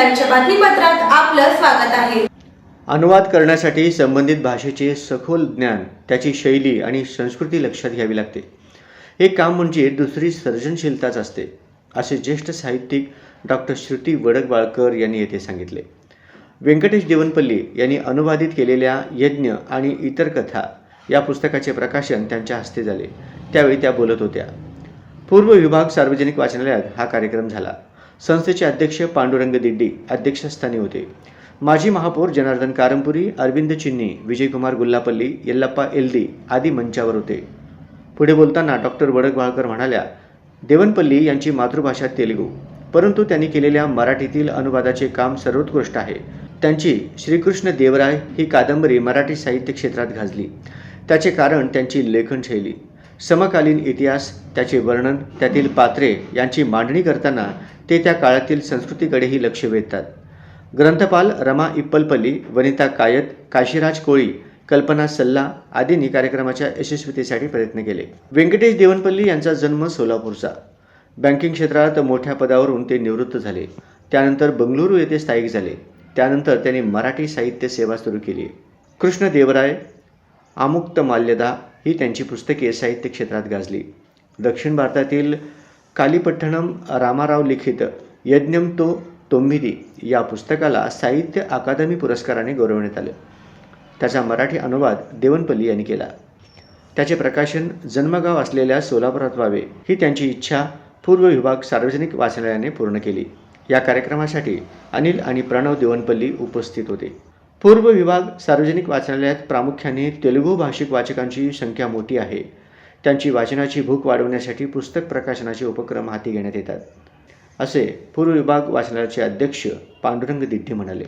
आपलं स्वागत आहे. अनुवाद करण्यासाठी संबंधित भाषेचे सखोल ज्ञान त्याची शैली आणि संस्कृती लक्षात घ्यावी लागते. हे काम म्हणजे दुसरी सर्जनशीलताच असते असे ज्येष्ठ साहित्यिक डॉक्टर श्रुती वडकबाळकर यांनी येथे सांगितले. व्यंकटेश देवनपल्ली यांनी अनुवादित केलेल्या यज्ञ आणि इतर कथा या पुस्तकाचे प्रकाशन त्यांच्या हस्ते झाले. त्यावेळी त्या बोलत होत्या. पूर्व विभाग सार्वजनिक वाचनालयात हा कार्यक्रम झाला. संस्थेचे अध्यक्ष पांडुरंग दिड्डी अध्यक्षस्थानी होते. माजी महापौर जनार्दन कारंपुरी अरविंद चिन्नी विजयकुमार गुल्लापल्ली येल्लप्पा एल्दी आदी मंचावर होते. पुढे बोलताना डॉक्टर वडकवाळकर म्हणाल्या देवनपल्ली यांची मातृभाषा तेलुगू परंतु त्यांनी केलेल्या मराठीतील अनुवादाचे काम सर्वोत्कृष्ट आहे. त्यांची श्रीकृष्ण देवराय ही कादंबरी मराठी साहित्य क्षेत्रात गाजली त्याचे कारण त्यांची लेखनशैली. समकालीन इतिहास त्याचे वर्णन त्यातील पात्रे यांची मांडणी करताना ते त्या काळातील संस्कृतीकडेही लक्ष वेधतात. ग्रंथपाल रमा इप्पलपल्ली वनिता कायत काशीराज कोळी कल्पना सल्ला आदींनी कार्यक्रमाच्या यशस्वीतेसाठी प्रयत्न केले. व्यंकटेश देवनपल्ली यांचा जन्म सोलापूरचा. बँकिंग क्षेत्रात मोठ्या पदावरून ते निवृत्त झाले. त्यानंतर बंगळुरू येथे स्थायिक झाले. त्यानंतर त्यांनी मराठी साहित्य सेवा सुरू केली. कृष्णदेवराय आमुक्त माल्यदा ही त्यांची पुस्तके साहित्य क्षेत्रात गाजली. दक्षिण भारतातील कालीपट्टणम रामाराव लिखित यज्ञम तो तोम्मिदी या पुस्तकाला साहित्य अकादमी पुरस्काराने गौरवण्यात आलं. त्याचा मराठी अनुवाद देवनपल्ली यांनी केला. त्याचे प्रकाशन जन्मगाव असलेल्या सोलापुरात व्हावे ही त्यांची इच्छा पूर्व विभाग सार्वजनिक वाचनालयाने पूर्ण केली. या कार्यक्रमासाठी अनिल आणि प्रणव देवनपल्ली उपस्थित होते. पूर्व विभाग सार्वजनिक वाचनालयात प्रामुख्याने तेलुगू भाषिक वाचकांची संख्या मोठी आहे. त्यांची वाचनाची भूक वाढवण्यासाठी पुस्तक प्रकाशनाचे उपक्रम हाती घेण्यात येतात. असे पूर्व विभाग वाचनालयाचे अध्यक्ष पांडुरंग दिड्डी म्हणाले.